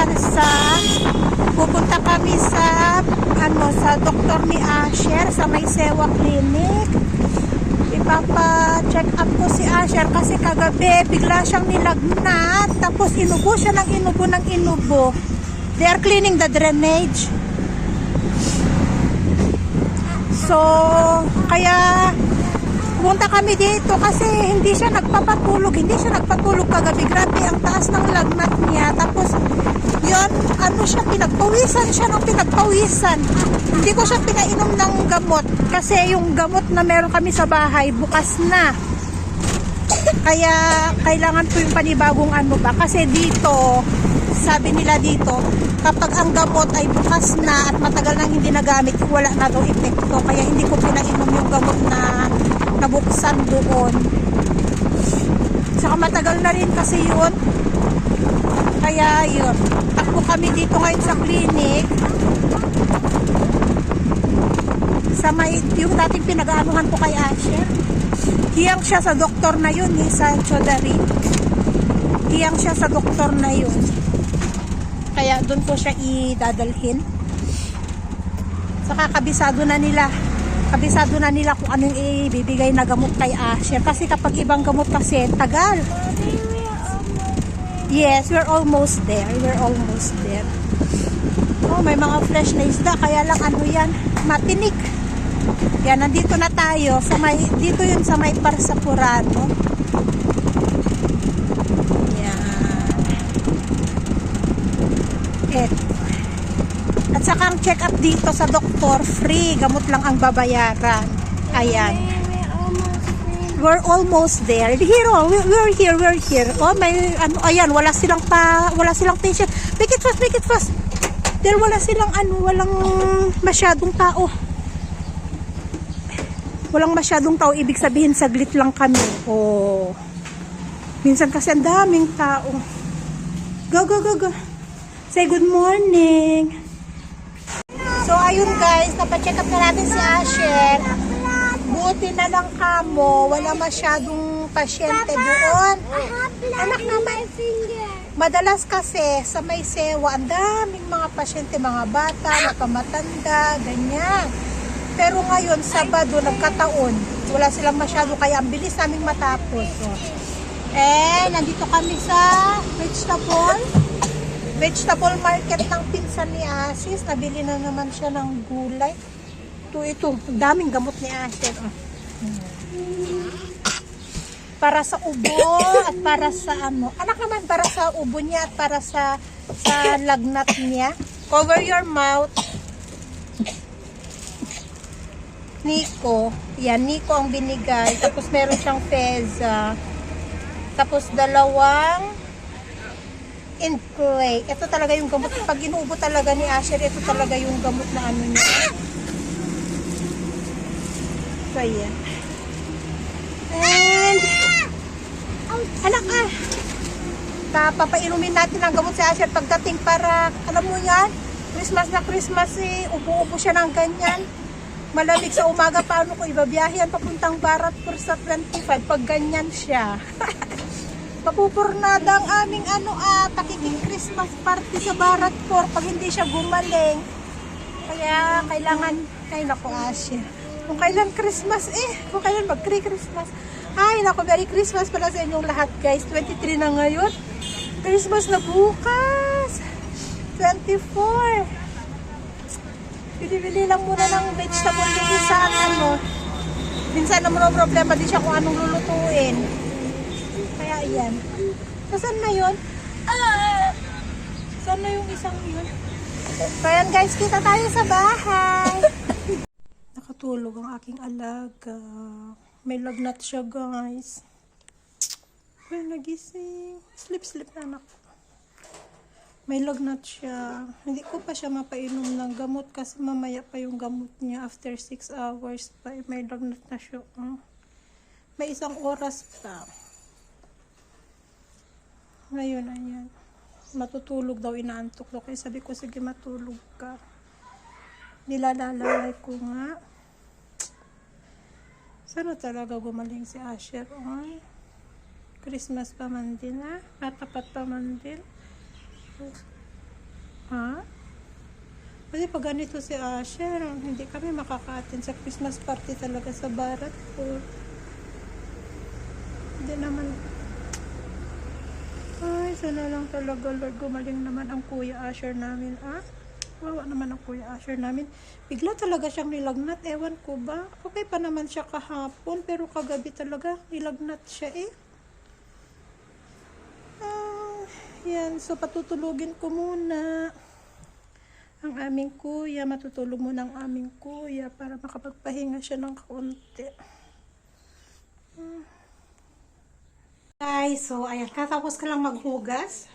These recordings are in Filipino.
para sa pupunta kami sa ano sa doktor ni Asher sa May Sewa Clinic. Ipapa-check up ko si Asher kasi kagabi bigla siyang nilagnat tapos inubo siya ng inubo ng inubo. They are cleaning the drainage. So, kaya pumunta kami dito kasi hindi siya nagpapatulog, hindi siya nagpatulog kagabi. Grabe ang taas ng lagnat niya. Tapos, yun, ano siya, pinagpawisan siya ng pinagpawisan. Hindi ko siya pinainom ng gamot kasi yung gamot na meron kami sa bahay, bukas na. Kaya, kailangan ko yung panibagong ano ba. Kasi dito, sabi nila dito, kapag ang gamot ay bukas na at matagal nang hindi nagamit, wala na daw epekto. Kaya hindi ko pinainom yung gamot na nabuksan doon. Saka matagal na rin kasi yun. Kaya yun. Takbo kami dito ngayon sa clinic. Sa may, yung dating pinag-aanuhan ko kay Asher. Hiyang siya sa doktor na yun, eh, sa Chodari. Hiyang siya sa doktor na yun. Kaya doon ko siya idadalhin. Saka kabisado na nila. Kabisado na nila kung anong ibibigay na gamot kay Asher. Kasi kapag ibang gamot kasi, tagal. Yes, we're almost there. We're almost there. Oh, may mga fresh na isda. Kaya lang ano yan, matinik. Yan, nandito na tayo. Sa may, dito yun sa may Parsapurano. Yan. Et. At saka ang check-up dito sa doktor, free. Gamot lang ang babayaran. Ayan. We're almost there. Here, oh, we- we're here, we're here. Oh, may, ano, ayan, wala silang pa, wala silang patient. Make it fast, make it fast. There, wala silang, ano, walang masyadong tao. Walang masyadong tao, ibig sabihin, saglit lang kami. Oh. Minsan kasi ang daming tao. Go, go, go, go. Say good morning. So, ayun guys, napacheck up na natin si Asher. Buti na lang kamo, wala masyadong pasyente doon. Anak naman. Madalas kasi sa may sewa, ang daming mga pasyente, mga bata, nakamatanda, ganyan. Pero ngayon, Sabado, nagkataon. Wala silang masyado, kaya ang bilis naming matapos. Oh. Eh, nandito kami sa vegetable. Vegetable market ng pinsan ni Asis. Nabili na naman siya ng gulay. Ito, ito. Ang daming gamot ni Asis. Oh. Para sa ubo at para sa ano. Anak naman, para sa ubo niya at para sa sa lagnat niya. Cover your mouth. Nico. Yan, Nico ang binigay. Tapos meron siyang Feza. Tapos dalawang Inclay. Ito talaga yung gamot. Pag inuubo talaga ni Asher, ito talaga yung gamot na ano niya. So, yan. And, anak ah, papainumin natin ang gamot si Asher pagdating para, alam mo yan, Christmas na Christmas eh, ubo-ubo siya ng ganyan. Malamig sa umaga, paano ko ibabiyahan papuntang Barat por sa 25 pag ganyan siya. Papupurnada ang aming ano ah, pakiking Christmas party sa Barat por pag hindi siya gumaling. Kaya kailangan, ay nako Asya. Kung kailan Christmas eh, kung kailan mag Christmas. Ay nako, Merry Christmas pala sa inyong lahat guys. 23 na ngayon. Christmas na bukas. 24. Bili-bili lang muna ng vegetable isa at ano. Minsan naman ang problema din siya kung anong lulutuin. Kaya yan. Saan na yun? Ah! Saan na yung isang yun? So yan guys, kita tayo sa bahay. Nakatulog ang aking alaga. May lagnat siya guys. Ay, nagising. Sleep, sleep na anak. May lagnat siya. Hindi ko pa siya mapainom ng gamot kasi mamaya pa yung gamot niya. After 6 hours pa, eh, may lagnat na siya. ah. May isang oras pa. Ngayon, ayan. Matutulog daw, inaantok daw. Kaya sabi ko, sige matulog ka. Nilalalay ko nga. Sana talaga gumaling si Asher. Ay, Christmas pa man din ha. Matapat pa man din. Ha? Kasi pag ganito si Asher, hindi kami makaka-attend sa Christmas party talaga sa Barat po. Hindi naman. Ay, sana lang talaga, Lord. Gumaling naman ang Kuya Asher namin, ah. Wawa naman ang Kuya Asher namin. Bigla talaga siyang nilagnat. Ewan ko ba? Okay pa naman siya kahapon, pero kagabi talaga nilagnat siya eh. Ah, yan. So, patutulugin ko muna ang aming kuya. Matutulog muna ang aming kuya para makapagpahinga siya ng kaunti. Hmm. Guys, so ayan, katapos ka lang maghugas.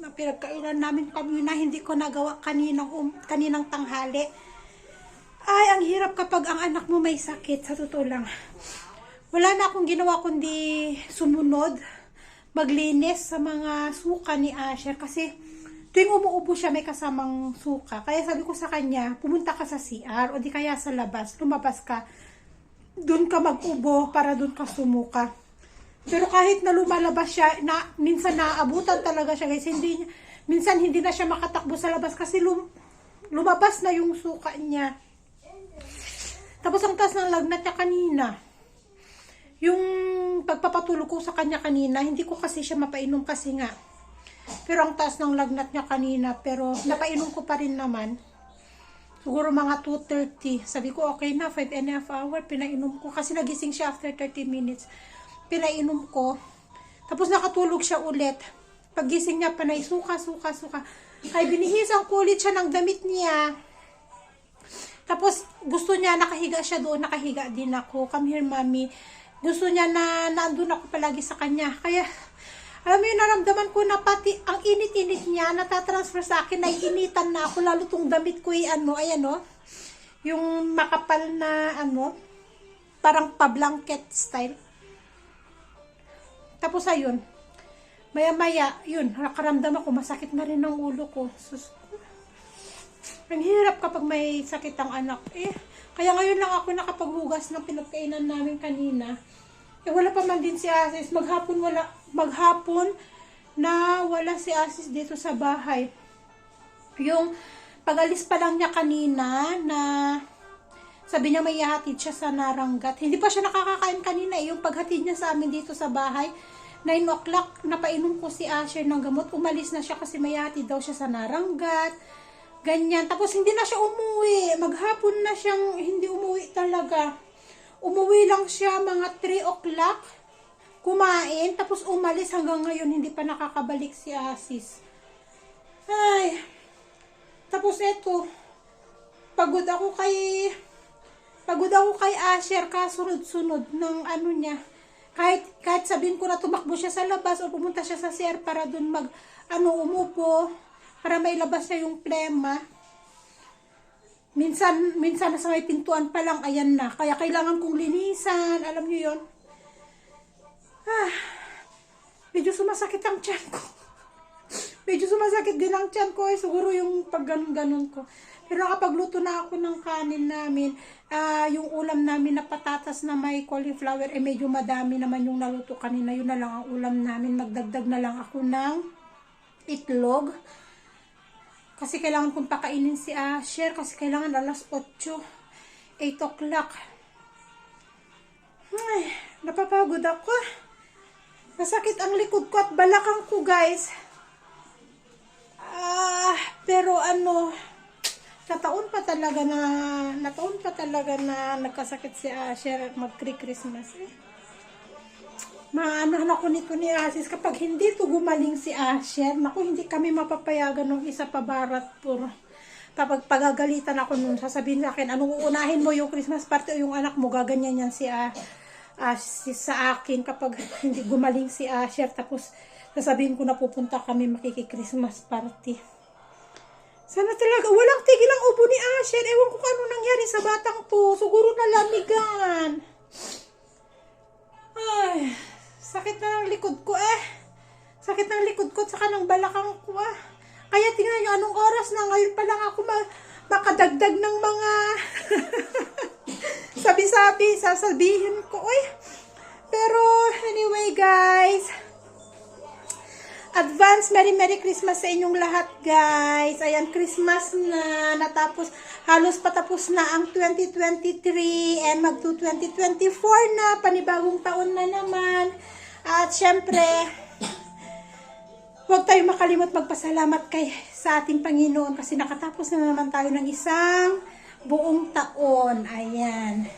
Na pinagkailan namin kami na hindi ko nagawa kaninang, um, kaninang tanghali. Ay, ang hirap kapag ang anak mo may sakit, sa totoo lang. Wala na akong ginawa kundi sumunod, maglinis sa mga suka ni Asher kasi tuwing umuubo siya may kasamang suka. Kaya sabi ko sa kanya, pumunta ka sa CR o di kaya sa labas, lumabas ka. Doon ka mag-ubo para doon ka sumuka. Pero kahit na lumalabas siya, na, minsan naaabutan talaga siya guys. Hindi, minsan hindi na siya makatakbo sa labas kasi lum, lumabas na yung suka niya. Tapos ang taas ng lagnat niya kanina. Yung pagpapatulog ko sa kanya kanina, hindi ko kasi siya mapainom kasi nga. Pero ang taas ng lagnat niya kanina, pero napainom ko pa rin naman. Siguro mga 2.30. Sabi ko, okay na, 5 and a half hour. Pinainom ko kasi nagising siya after 30 minutes. Pinainom ko. Tapos nakatulog siya ulit. Pagising niya, panay suka, suka, suka. Kaya binihisan ko ulit siya ng damit niya. Tapos gusto niya, nakahiga siya doon, nakahiga din ako. Come here, mommy. Gusto niya na nandun ako palagi sa kanya. Kaya, alam mo yun, naramdaman ko na pati ang init-init niya, natatransfer sa akin, naiinitan na ako, lalo tong damit ko ay ano, ayan o, yung makapal na ano, parang pa-blanket style. Tapos ayun, maya-maya, yun, nakaramdam ako, masakit na rin ang ulo ko. Sus, ang hirap kapag may sakit ang anak. Eh, kaya ngayon lang ako nakapaghugas ng pinagkainan namin kanina. Eh, wala pa man din si Asis. Maghapon wala, maghapon na wala si Asis dito sa bahay. Yung pagalis pa lang niya kanina na sabi niya may ihatid siya sa naranggat. Hindi pa siya nakakakain kanina eh. Yung paghatid niya sa amin dito sa bahay, 9 o'clock, napainom ko si Asher ng gamot. Umalis na siya kasi may ihatid daw siya sa naranggat. Ganyan. Tapos hindi na siya umuwi. Maghapon na siyang hindi umuwi talaga. Umuwi lang siya mga 3 o'clock. Kumain. Tapos umalis hanggang ngayon hindi pa nakakabalik si Asis. Ay. Tapos eto. Pagod ako kay... Pagod ako kay Asher kasunod-sunod ng ano niya. Kahit, kahit sabihin ko na tumakbo siya sa labas o pumunta siya sa CR para dun mag, ano, umupo para mailabas niya yung plema. Minsan, minsan nasa may pintuan pa lang, ayan na. Kaya kailangan kong linisan, alam niyo yon. Ah, medyo sumasakit ang tiyan ko. medyo sumasakit din ang tiyan ko, eh, siguro yung pag ganun-ganun ko. Pero nakapagluto na ako ng kanin namin. Ah, yung ulam namin na patatas na may cauliflower, eh medyo madami naman yung naluto kanina. Yun na lang ang ulam namin. Magdagdag na lang ako ng itlog. Kasi kailangan kong pakainin si Asher kasi kailangan alas 8. 8 o'clock. Ay, napapagod ako. Masakit ang likod ko at balakang ko, guys. Ah, pero ano, nataon pa talaga na, nataon pa talaga na nagkasakit si Asher at mag-Christmas eh. Maano ako nito ni Asis kapag hindi to gumaling si Asher, naku hindi kami mapapayagan ng isa pa barat puro. Kapag pagagalitan ako nun, sasabihin sa akin, anong uunahin mo yung Christmas party o yung anak mo, gaganyan yan si ah, Asis sa akin kapag hindi gumaling si Asher. Tapos sasabihin ko na pupunta kami makiki-Christmas party. Sana talaga, walang tigil ang ubo ni Asher. Ewan ko ano nangyari sa batang to. Siguro nalamigan. Ay, sakit na ng likod ko eh. Sakit ng likod ko at saka ng balakang ko ah. Kaya tingnan nyo anong oras na ngayon pa lang ako ma- makadagdag ng mga sabi-sabi, sasabihin ko. Uy. Pero anyway guys, Advance Merry Merry Christmas sa inyong lahat, guys. Ayan, Christmas na natapos. Halos patapos na ang 2023 and magto 2024 na. Panibagong taon na naman. At syempre, huwag tayo makalimot magpasalamat kay sa ating Panginoon kasi nakatapos na naman tayo ng isang buong taon. Ayan.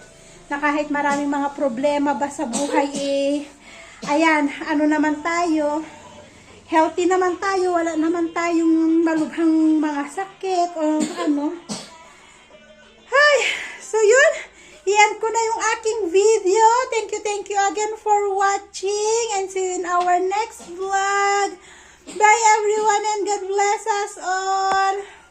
Na kahit maraming mga problema ba sa buhay eh, ayan, ano naman tayo, healthy naman tayo, wala naman tayong malubhang mga sakit o ano. Hi! So yun, iyan ko na yung aking video. Thank you, thank you again for watching and see you in our next vlog. Bye everyone and God bless us all.